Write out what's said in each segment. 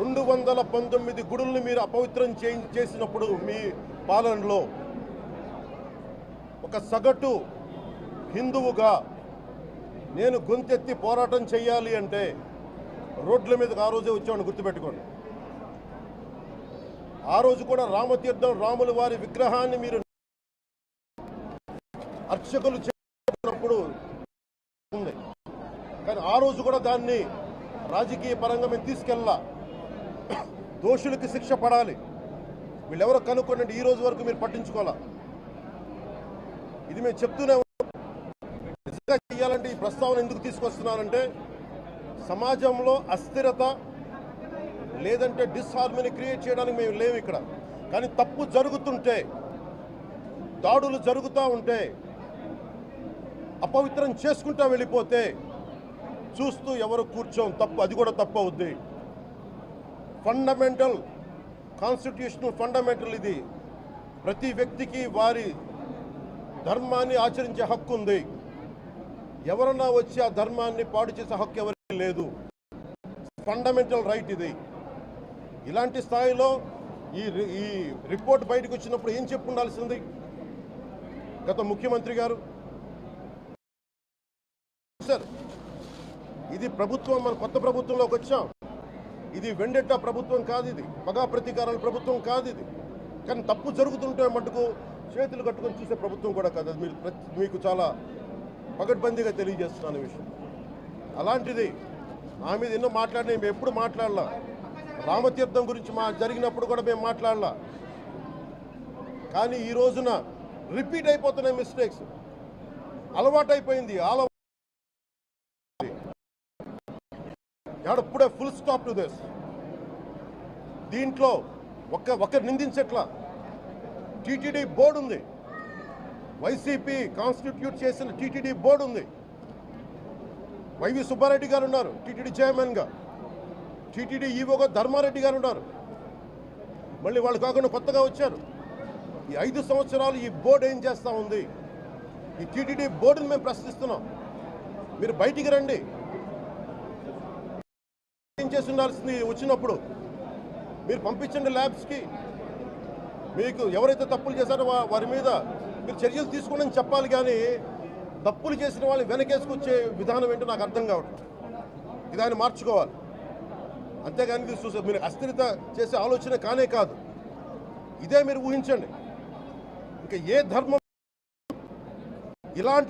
రెండు వందల పంతొమ్మిది గుడుల్ని మీరు అపవిత్రం చే చేసినప్పుడు మీ పాలనలో ఒక సగటు హిందువుగా నేను గొంతెత్తి పోరాటం చేయాలి అంటే రోడ్ల మీదకి ఆ రోజే వచ్చామని గుర్తుపెట్టుకోండి. ఆ రోజు కూడా రామతీర్థం రాముల వారి విగ్రహాన్ని మీరు అర్చకులు చేసినప్పుడు ఉంది కానీ ఆ రోజు కూడా దాన్ని రాజకీయ పరంగా మేము తీసుకెళ్ళా దోషులకి శిక్ష పడాలి. వీళ్ళెవరో కనుక్కోండి ఈ రోజు వరకు మీరు పట్టించుకోవాలా? ఇది మేము చెప్తూనే నిజంగా చేయాలంటే ఈ ప్రస్తావన ఎందుకు తీసుకొస్తున్నానంటే సమాజంలో అస్థిరత లేదంటే డిస్హార్మనీ క్రియేట్ చేయడానికి మేము లేవు ఇక్కడ. కానీ తప్పు జరుగుతుంటే దాడులు జరుగుతూ ఉంటే అపవిత్రం చేసుకుంటా వెళ్ళిపోతే చూస్తూ ఎవరు కూర్చోం తప్పు అది కూడా తప్పు అవుద్ది. ఫండమెంటల్ కాన్స్టిట్యూషనల్ ఫండమెంటల్ ఇది. ప్రతి వ్యక్తికి వారి ధర్మాన్ని ఆచరించే హక్కు ఉంది. ఎవరన్నా వచ్చి ఆ ధర్మాన్ని పాడు చేసే హక్కు ఎవరికి లేదు. ఫండమెంటల్ రైట్ ఇది. ఇలాంటి స్థాయిలో ఈ రి- ఈ రిపోర్ట్ బయటకు వచ్చినప్పుడు ఏం చెప్పు ఉండాల్సింది గత ముఖ్యమంత్రి గారు? సార్ ఇది ప్రభుత్వం మన కొత్త ప్రభుత్వంలోకి వచ్చాం. ఇది వెండెట్ట ప్రభుత్వం కాదు ఇది. పగా ప్రతీకారాల ప్రభుత్వం కాదు ఇది. కానీ తప్పు జరుగుతుంటే మటుకు చేతులు కట్టుకొని చూసే ప్రభుత్వం కూడా కాదు. అది మీరు మీకు చాలా పగడ్బందీగా తెలియజేస్తున్నాను విషయం. అలాంటిది నా మీద ఎన్నో మాట్లాడినా మేము ఎప్పుడు మాట్లాడలా. రామతీర్థం గురించి మా జరిగినప్పుడు కూడా మేము మాట్లాడలా. కానీ ఈ రోజున రిపీట్ అయిపోతున్నాయి మిస్టేక్స్. అలవాటైపోయింది. ఆల ఇప్పుడే ఫుల్ స్టాప్ టు దిస్ దీంట్లో ఒక్క ఒకరు నిందించట్లా. టీటీడీ బోర్డు ఉంది. వైసీపీ కాన్స్టిట్యూట్ చేసిన టీటీడీ బోర్డు ఉంది. వైవి సుబ్బారెడ్డి గారు ఉన్నారు టీటీడీ చైర్మన్గా టీటీడీ ఈవోగా ధర్మారెడ్డి గారు ఉన్నారు. మళ్ళీ వాళ్ళు కాకుండా కొత్తగా వచ్చారు. ఈ ఐదు సంవత్సరాలు ఈ బోర్డు ఏం చేస్తూ ఉంది? ఈ టీటీడీ బోర్డుని మేము ప్రశ్నిస్తున్నాం. మీరు బయటికి రండి. ఏం చేసి ఉండాల్సింది వచ్చినప్పుడు మీరు పంపించండి ల్యాబ్స్కి. మీకు ఎవరైతే తప్పులు చేశారో వారి మీద మీరు చర్యలు తీసుకోండి చెప్పాలి కానీ తప్పులు చేసిన వాళ్ళని వెనకేసుకొచ్చే విధానం ఏంటో నాకు అర్థం కావట్లేదు. ఇది ఆయన మార్చుకోవాలి. అంతేగాని ఇది చూసే మీరు అస్థిరత చేసే ఆలోచన కానే కాదు. ఇదే మీరు ఊహించండి. ఇంకా ఏ ధర్మం ఇలాంటి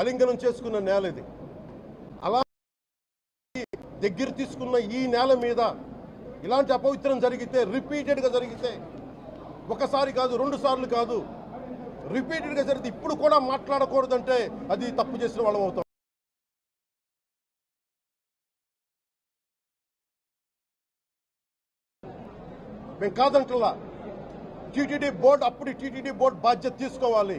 అలింగనం చేసుకున్న నేల ఇది. అలా దగ్గర తీసుకున్న ఈ నేల మీద ఇలాంటి అపవిత్రం జరిగితే రిపీటెడ్గా జరిగితే ఒకసారి కాదు రెండు సార్లు కాదు రిపీటెడ్గా జరిగితే ఇప్పుడు కూడా మాట్లాడకూడదంటే అది తప్పు చేసిన వాళ్ళం అవుతాం. మేము కాదంటలా. టీటీడీ బోర్డు అప్పుడు టీటీడీ బోర్డు బాధ్యత తీసుకోవాలి.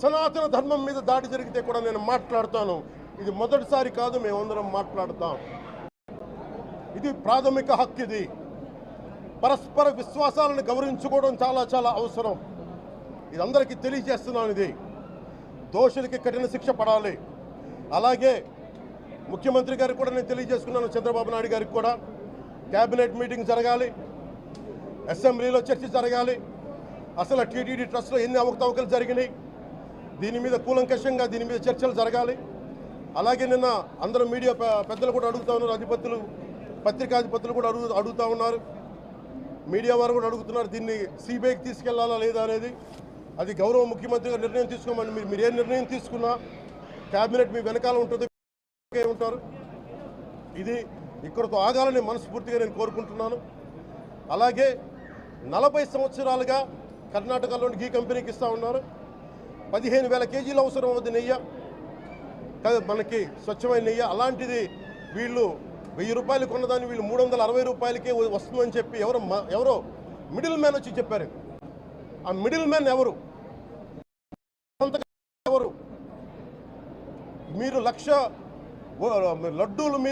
సనాతన ధర్మం మీద దాడి జరిగితే కూడా నేను మాట్లాడతాను. ఇది మొదటిసారి కాదు మేమందరం మాట్లాడతాం. ఇది ప్రాథమిక హక్కు ఇది. పరస్పర విశ్వాసాలను గౌరవించుకోవడం చాలా చాలా అవసరం. ఇది అందరికీ తెలియజేస్తున్నాను ఇది. దోషులకి కఠిన శిక్ష పడాలి. అలాగే ముఖ్యమంత్రి గారికి కూడా నేను తెలియజేసుకున్నాను చంద్రబాబు నాయుడు గారికి కూడా. క్యాబినెట్ మీటింగ్ జరగాలి. అసెంబ్లీలో చర్చ జరగాలి. అసలు టీటీడీ ట్రస్ట్లో ఎన్ని అవకతవకలు జరిగినాయి? దీని మీద కూలంకషంగా దీని మీద చర్చలు జరగాలి. అలాగే నిన్న అందరూ మీడియా పెద్దలు కూడా అడుగుతా ఉన్నారు అధిపతులు పత్రికాధిపతులు కూడా అడుగు అడుగుతూ ఉన్నారు. మీడియా వారు కూడా అడుగుతున్నారు దీన్ని సిబిఐకి తీసుకెళ్ళాలా లేదా అనేది. అది గౌరవ ముఖ్యమంత్రి గారు నిర్ణయం తీసుకోమని మీరు మీరు ఏ నిర్ణయం తీసుకున్నా క్యాబినెట్ మీ వెనకాల ఉంటుంది ఉంటారు. ఇది ఇక్కడతో ఆగాలని మనస్ఫూర్తిగా నేను కోరుకుంటున్నాను. అలాగే నలభై సంవత్సరాలుగా కర్ణాటకలోని గీ కంపెనీకి ఇస్తా ఉన్నారు. పదిహేను వేల కేజీలు అవసరం అవుతుంది నెయ్యి. కదా మనకి స్వచ్ఛమైన నెయ్యి. అలాంటిది వీళ్ళు వెయ్యి రూపాయలు కొన్నదాన్ని వీళ్ళు మూడు వందల అరవై రూపాయలకే వస్తుందని చెప్పి ఎవరు ఎవరో మిడిల్ మ్యాన్ వచ్చి చెప్పారు. ఆ మిడిల్ మ్యాన్ ఎవరు? ఎవరు? మీరు లక్ష లడ్డూలు